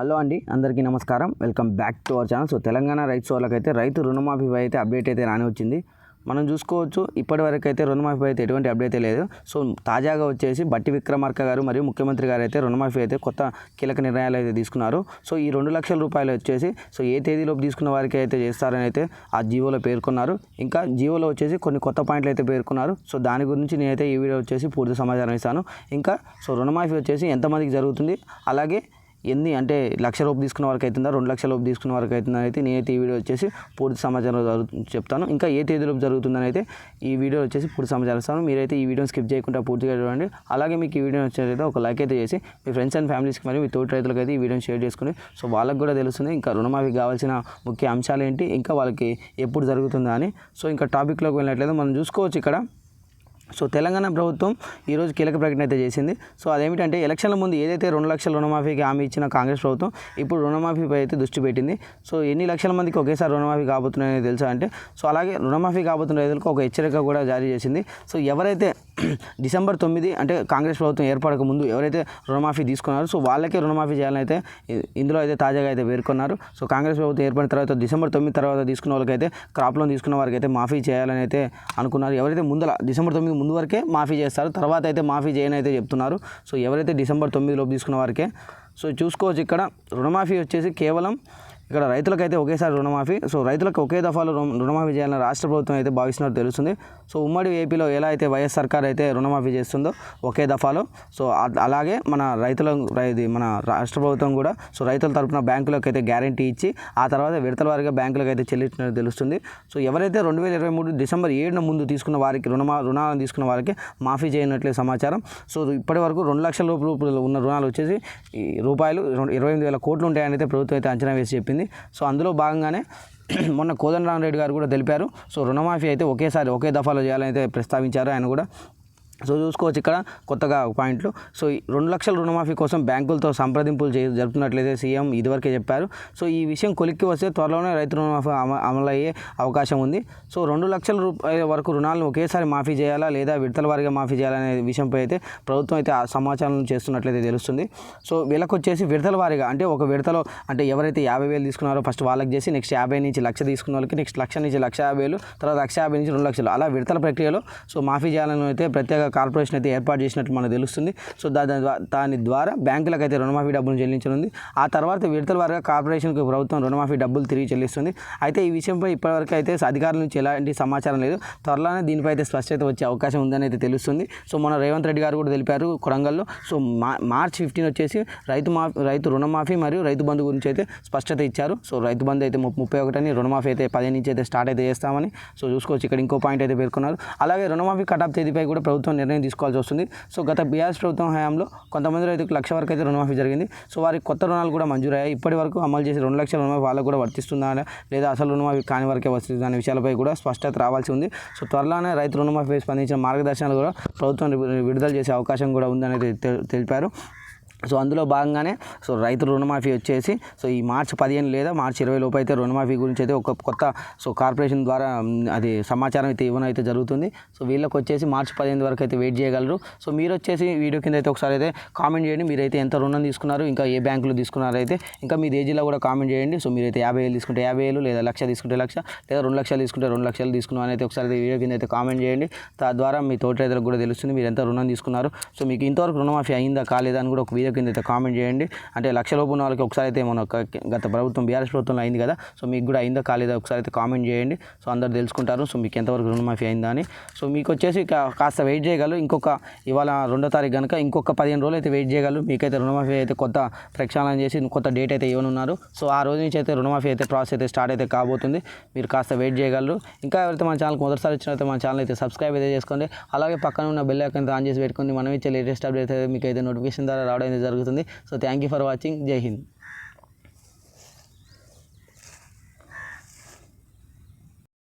Hello అండి అందరికీ నమస్కారం. Welcome back to our channel. So Telangana రైతు సోళ్ళకి అయితే రైతు రుణమాఫీ అయితే అప్డేట్ అయితే రాని వచ్చింది. మనం చూసుకోవచ్చు ఇప్పటివరకు అయితే రుణమాఫీ అయితే ఎటువంటి అప్డేట్ లేదు. సో తాజాగా వచ్చేసి బట్టి విక్రమార్క గారు మరియు ముఖ్యమంత్రి గారు అయితే రుణమాఫీ అయితే కొత్త కీలక నిర్ణయాలు అయితే తీసుకున్నారు. సో ఈ రెండు లక్షల రూపాయలు వచ్చేసి సో ఏ తేదీలోపు తీసుకున్న వారికి అయితే చేస్తారని అయితే ఆ జీవోలో పేర్కొన్నారు. ఇంకా జీవోలో వచ్చేసి కొన్ని కొత్త పాయింట్లు అయితే పేర్కొన్నారు. సో దాని గురించి నేనైతే ఈ వీడియో వచ్చేసి పూర్తి సమాచారం ఇస్తాను. ఇంకా సో రుణమాఫీ వచ్చేసి ఎంతమందికి జరుగుతుంది? అలాగే ఎన్ని అంటే లక్ష రూపు తీసుకున్న వరకు అవుతుందా? రెండు లక్షల రూపు తీసుకున్న వరకు అవుతుందా అయితే నేనైతే ఈ వీడియో వచ్చేసి పూర్తి సమాచారం చెప్తాను. ఇంకా ఏ తేదీలోపు జరుగుతుందని అయితే ఈ వీడియో వచ్చేసి పూర్తి సమాచారం ఇస్తాను. మీరైతే ఈ వీడియోని స్కిప్ చేయకుండా పూర్తిగా చూడండి. అలాగే మీకు ఈ వీడియో వచ్చేదైతే ఒక లైక్ అయితే చేసి మీ ఫ్రెండ్స్ అండ్ ఫ్యామిలీస్కి మరియు మీ తోటి రైతులకు అయితే ఈ వీడియోని షేర్ చేసుకుని సో వాళ్ళకి కూడా తెలుస్తుంది ఇంకా రుణమాఫీ కావాల్సిన ముఖ్య అంశాలు ఏంటి ఇంకా వాళ్ళకి ఎప్పుడు జరుగుతుందా అని. సో ఇంకా టాపిక్లోకి వెళ్ళినట్లయితే మనం చూసుకోవచ్చు ఇక్కడ. సో తెలంగాణ ప్రభుత్వం ఈరోజు కీలక ప్రకటన అయితే చేసింది. సో అదేమిటంటే ఎలక్షన్ల ముందు ఏదైతే రెండు లక్షల రుణమాఫీకి హామీ ఇచ్చిన కాంగ్రెస్ ప్రభుత్వం ఇప్పుడు రుణమాఫీపై అయితే దృష్టి పెట్టింది. సో ఎన్ని లక్షల మందికి ఒకేసారి రుణమాఫీ కాబోతున్నాయని తెలుసా అంటే సో అలాగే రుణమాఫీ కాబోతున్న రైతులకు ఒక హెచ్చరిక కూడా జారీ చేసింది. సో ఎవరైతే డిసెంబర్ తొమ్మిది అంటే కాంగ్రెస్ ప్రభుత్వం ఏర్పడక ముందు ఎవరైతే రుణమాఫీ తీసుకున్నారో సో వాళ్ళకే రుణమాఫీ చేయాలని అయితే ఇందులో అయితే తాజాగా అయితే పేర్కొన్నారు. సో కాంగ్రెస్ ప్రభుత్వం ఏర్పడిన తర్వాత డిసెంబర్ తొమ్మిది తర్వాత తీసుకున్న వాళ్ళకైతే క్రాప్ లోన్ తీసుకున్న వారికి అయితే మాఫీ చేయాలని అయితే అనుకున్నారు. ఎవరైతే ముందల డిసెంబర్ తొమ్మిది ముందు వరకే మాఫీ చేస్తారు తర్వాత అయితే మాఫీ చేయని అయితే చెప్తున్నారు. సో ఎవరైతే డిసెంబర్ తొమ్మిదిలోపు తీసుకున్న వారికే సో చూసుకోవచ్చు ఇక్కడ రుణమాఫీ వచ్చేసి కేవలం ఇక్కడ రైతులకైతే ఒకేసారి రుణమాఫీ. సో రైతులకు ఒకే దఫాలో రుణ- రుణమాఫీ చేయాలని రాష్ట్ర ప్రభుత్వం అయితే భావిస్తున్నట్టు తెలుస్తుంది. సో ఉమ్మడి ఏపీలో ఎలా అయితే వైఎస్ సర్కార్ అయితే రుణమాఫీ చేస్తుందో ఒకే దఫాలో. సో అలాగే మన రైతుల ఇది మన రాష్ట్ర ప్రభుత్వం కూడా సో రైతుల తరఫున బ్యాంకులకు అయితే గ్యారంటీ ఇచ్చి ఆ తర్వాత విడతల వారిగా బ్యాంకులకు అయితే చెల్లించినట్టు తెలుస్తుంది. సో ఎవరైతే రెండు వేల ఇరవై మూడు డిసెంబర్ ఏడున ముందు తీసుకున్న వారికి రుణమా రుణాలను తీసుకున్న వారికి మాఫీ చేయనట్లే సమాచారం. సో ఇప్పటి వరకు రెండు లక్షల రూపాయలు ఉన్న రుణాలు వచ్చేసి రూపాయలు ఇరవై ఎనిమిది వేల కోట్లు ఉంటాయని అయితే ప్రభుత్వం అయితే అంచనా వేసి చెప్పింది. సో అందులో భాగంగానే మొన్న కోదండరామరెడ్డి గారు కూడా తెలిపారు. సో రుణమాఫీ అయితే ఒకేసారి ఒకే దఫాలో చేయాలని అయితే ప్రస్తావించారు. ఆయన కూడా సో చూసుకోవచ్చు ఇక్కడ కొత్తగా పాయింట్లు. సో ఈ రెండు లక్షల రుణమాఫీ కోసం బ్యాంకులతో సంప్రదింపులు చే జరుపుతున్నట్లయితే సీఎం ఇదివరకే చెప్పారు. సో ఈ విషయం కొలిక్కి వస్తే త్వరలోనే రైతు రుణమాఫీ అమ అమలయ్యే అవకాశం ఉంది. సో రెండు లక్షల రూపాయల వరకు రుణాలను ఒకేసారి మాఫీ చేయాలా లేదా విడతల వారిగా మాఫీ చేయాలనే విషయంపై అయితే ప్రభుత్వం అయితే సమాచారం చేస్తున్నట్లయితే తెలుస్తుంది. సో వీళ్ళకి వచ్చేసి విడతల వారిగా అంటే ఒక విడతలో అంటే ఎవరైతే యాభై వేలు తీసుకున్నారో ఫస్ట్ వాళ్ళకి చేసి నెక్స్ట్ యాభై నుంచి లక్ష తీసుకున్న వాళ్ళకి నెక్స్ట్ లక్ష నుంచి లక్ష యాభై వేలు తర్వాత లక్ష యాభై నుంచి రెండు లక్షలు అలా విడతల ప్రక్రియలో సో మాఫీ చేయాలని అయితే ప్రత్యేక కార్పొరేషన్ అయితే ఏర్పాటు చేసినట్లు మనకు తెలుస్తుంది. సో దాని దాని ద్వారా బ్యాంకులకు అయితే రుణమాఫీ డబ్బులు చెల్లించనుంది. ఆ తర్వాత విడతల వారిగా కార్పొరేషన్కు ప్రభుత్వం రుణమాఫీ డబ్బులు తిరిగి చెల్లిస్తుంది. అయితే ఈ విషయంపై ఇప్పటివరకు అయితే అధికారుల నుంచి ఎలాంటి సమాచారం లేదు. త్వరలోనే దీనిపై అయితే స్పష్టత వచ్చే అవకాశం ఉందని అయితే తెలుస్తుంది. సో మన రేవంత్ రెడ్డి గారు కూడా తెలిపారు కొడంగల్లో సో మా మార్చ్ ఫిఫ్టీన్ వచ్చేసి రైతు మా రైతు రుణమాఫీ మరియు రైతు బంధు గురించి అయితే స్పష్టత ఇచ్చారు. సో రైతు బంధు అయితే ము- ముప్పై ఒకటని రుణమాఫీ అయితే పదిహేను నుంచి అయితే స్టార్ట్ అయితే చేస్తామని. సో చూసుకోవచ్చు. ఇక్కడ ఇంకో పాయింట్ అయితే పేర్కొన్నారు. అలాగే రుణమాఫీ కటాప్ తేదీపై కూడా ప్రభుత్వం నిర్ణయం తీసుకోవాల్సి వస్తుంది. సో గత బీఆర్ఎస్ ప్రభుత్వం హయాంలో కొంతమంది రైతులకు లక్ష వరకు అయితే రుణమాఫీ జరిగింది. సో వారికి కొత్త రుణాలు కూడా మంజూరయ్యాయి. ఇప్పటి వరకు అమలు చేసి రెండు లక్షల రుణమాఫీ వాళ్ళకు కూడా వర్తిస్తుందా లేదా అసలు రుణమాఫీ కాని వరకే వస్తుందా అనే విషయాలపై కూడా స్పష్టత రావాల్సి ఉంది. సో త్వరలోనే రైతు రుణమాఫీపై స్పందించిన మార్గదర్శనాలు కూడా ప్రభుత్వం విడుదల చేసే అవకాశం కూడా ఉందని తెలిపారు. సో అందులో భాగంగానే సో రైతు రుణమాఫీ వచ్చేసి సో ఈ మార్చి పదిహేను లేదా మార్చి ఇరవై లోపు అయితే రుణమాఫీ గురించి అయితే ఒక కొత్త సో కార్పొరేషన్ ద్వారా అది సమాచారం అయితే ఇవ్వడం అయితే జరుగుతుంది. సో వీళ్ళకి వచ్చేసి మార్చి పదిహేను వరకు అయితే వెయిట్ చేయగలరు. సో మీరు వచ్చేసి వీడియో కింద అయితే ఒకసారి అయితే కామెంట్ చేయండి. మీరైతే ఎంత రుణం తీసుకున్నారు ఇంకా ఏ బ్యాంకులో తీసుకున్నారు అయితే ఇంకా మీ ఏజీలో కూడా కామెంట్ చేయండి. సో మీరైతే యాభై వేలు తీసుకుంటే యాభై వేలు లేదా లక్ష తీసుకుంటే లక్ష లేదా రెండు లక్షలు తీసుకుంటే రెండు లక్షలు తీసుకున్నాం అని అయితే ఒకసారి అయితే వీడియో కింద అయితే కామెంట్ చేయండి. తద్వారా మీ తోటి రైతులకు కూడా తెలుస్తుంది మీరు ఎంత రుణం తీసుకున్నారు. సో మీకు ఇంతవరకు రుణమాఫీ అయిందా కాలేదా అని కూడా ఒక వీడియో కింద అయితే కామెంట్ చేయండి. అంటే లక్ష లోపు ఉన్న వాళ్ళకి ఒకసారి అయితే మన గత ప్రభుత్వం బీఆర్ఎస్ ప్రభుత్వంలో అయింది కదా. సో మీకు కూడా అయిందో కాలేదో ఒకసారి అయితే కామెంట్ చేయండి. సో అందరు తెలుసుకుంటారు. సో మీకు ఎంతవరకు రుణమాఫీ అయిందా అని. సో మీకు వచ్చేసి కాస్త వెయిట్ చేయగలరు. ఇంకొక ఇవాళ రెండో తారీఖు కనుక ఇంకొక పదిహేను రోజులు అయితే వెయిట్ చేయగలరు. మీకైతే రుణమాఫీ అయితే కొత్త ప్రక్షాళన చేసి కొత్త డేట్ అయితే ఇవ్వనున్నారు. సో ఆ రోజు నుంచి అయితే రుణమాఫీ అయితే ప్రాసెస్ అయితే స్టార్ట్ అయితే కాబోతుంది. మీరు కాస్త వెయిట్ చేయగలరు. ఇంకా ఎవరైతే మన ఛానల్కి మొదటిసారి వచ్చినైతే మన ఛానల్ అయితే సబ్స్క్రైబ్ అయితే చేసుకోండి. అలాగే పక్కన ఉన్న బెల్ ఐకన్ ఆన్ చేసి పెట్టుకుని మనం ఇచ్చే లేటెస్ట్ అప్డేట్ అయితే మీకు అయితే నోటిఫికేషన్ ద్వారా రావడం జరుగుతుంది. So thank you for watching Jai Hind